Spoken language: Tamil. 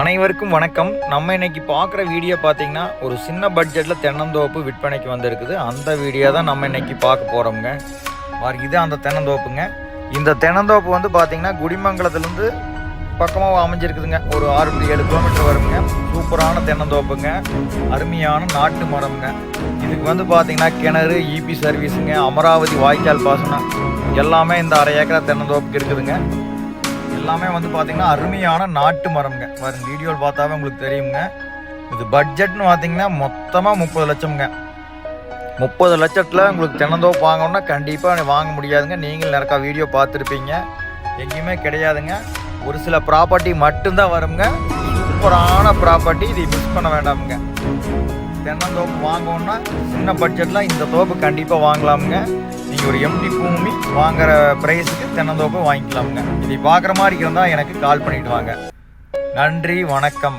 அனைவருக்கும் வணக்கம். நம்ம இன்னைக்கு பார்க்குற வீடியோ பார்த்தீங்கன்னா ஒரு சின்ன பட்ஜெட்டில் தென்னந்தோப்பு விற்பனைக்கு வந்திருக்குது. அந்த வீடியோ தான் நம்ம இன்னைக்கு பார்க்க போகிறோங்க பாருங்க இது அந்த தென்னந்தோப்புங்க. இந்த தென்னந்தோப்பு வந்து பார்த்தீங்கன்னா குடிமங்கலத்துலேருந்து பக்கமாக அமைஞ்சிருக்குதுங்க. ஒரு ஆறு புள்ளி ஏழு கிலோமீட்டர் வருங்க. சூப்பரான தென்னந்தோப்புங்க. அருமையான நாட்டு மரம்ங்க. இதுக்கு வந்து பார்த்தீங்கன்னா கிணறு இபி சர்வீஸுங்க அமராவதி வாய்க்கால் பாசனம். எல்லாமே இந்த அரை ஏக்கரா தென்னந்தோப்புக்கு இருக்குதுங்க. எல்லாமே வந்து பார்த்தீங்கன்னா அருமையான நாட்டு மரம்ங்க. வரும் வீடியோவில் பார்த்தாவே உங்களுக்கு தெரியுங்க. இது பட்ஜெட்னு பார்த்தீங்கன்னா மொத்தமாக முப்பது லட்சம்ங்க. முப்பது லட்சத்தில் உங்களுக்கு தென்னந்தோப்பு வாங்கணும்னா கண்டிப்பாக வாங்க முடியாதுங்க. நீங்கள் நிறைக்கா வீடியோ பார்த்துருப்பீங்க. எங்கேயுமே கிடையாதுங்க. ஒரு சில ப்ராப்பர்ட்டி மட்டும்தான் வருங்க. சூப்பரான ப்ராப்பர்ட்டி இதை மிஸ் பண்ண வேண்டாமுங்க. தென்னந்தோப்பு வாங்கணும்னா சின்ன பட்ஜெட்டில் இந்த தோப்பு கண்டிப்பாக வாங்கலாமுங்க. ஒரு எம்டி பூமி. வாங்குற ப்ரைஸுக்கு தென்னந்தோப்பு வாங்கிக்கலாமுங்க. இதை பார்க்குற மாதிரி இருந்தால் எனக்கு கால் பண்ணிட்டு வாங்க. நன்றி வணக்கம்.